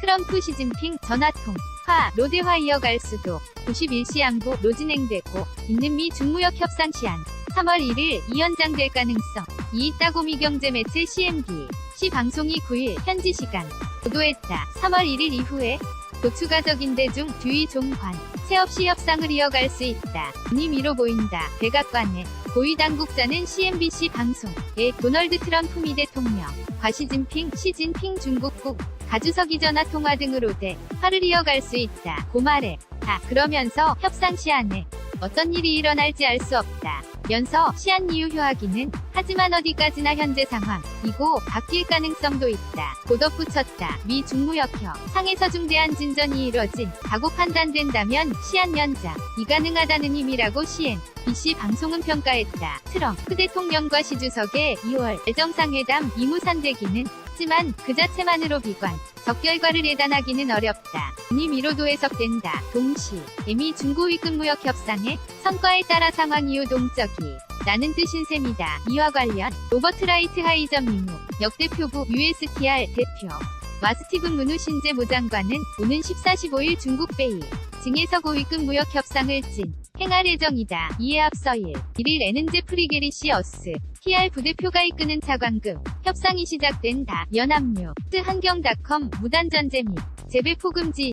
트럼프 시진핑 전화통 화 로대화 이어갈 수도 91시 양보 로진행되고 있는 미 중무역 협상 시한 3월 1일 이연장될 가능성 이 있다고 미경제 매체 CMB 시 방송이 9일 현지 시간 보도했다. 3월 1일 이후에 고추가적인 대 중 뒤위 종관 새 없이 협상을 이어갈 수 있다. 니 미로 보인다. 백악관에 고위 당국자는 CNBC 방송에 도널드 트럼프 미 대통령 과시진핑 시진핑 중국국 가주석이 전화 통화 등으로 대화를 이어갈 수 있다. 고 말해. 다 그러면서 협상 시한에 어떤 일이 일어날지 알 수 없다. 면서 시한 이유 휴하기는 하지만 어디까지나 현재 상황 이고 바뀔 가능성도 있다. 고 덧붙였다. 미 중무역협 상에서 중대한 진전이 이뤄진 다고 판단된다면 시한 연장 이 가능하다는 의미라고 시엔 BC 방송은 평가했다. 트럼프 대통령과 시 주석의 2월 정상회담 이무산되기는 하지만 그 자체만으로 비관 적 결과를 예단하기는 어렵다. 이 미로도 해석된다. 동시 에미 중고위 근무역 협상의 성과에 따라 상황 이후 동적이 라는 뜻인 셈이다. 이와 관련 로버트 라이트 하이점 임무 역대 표부 USTR 대표 와 스티븐 문우 신재 모장관은 오는 14, 15일 중국 베이 징에서 고위급 무역 협상을 진 행할 예정이다. 이에 앞서 1, 1일 에는제 프리게리시어스 PR 부대표가 이끄는 차관급 협상이 시작된다. 연합뉴 스 한경닷컴 무단전제 및 재배 포 금지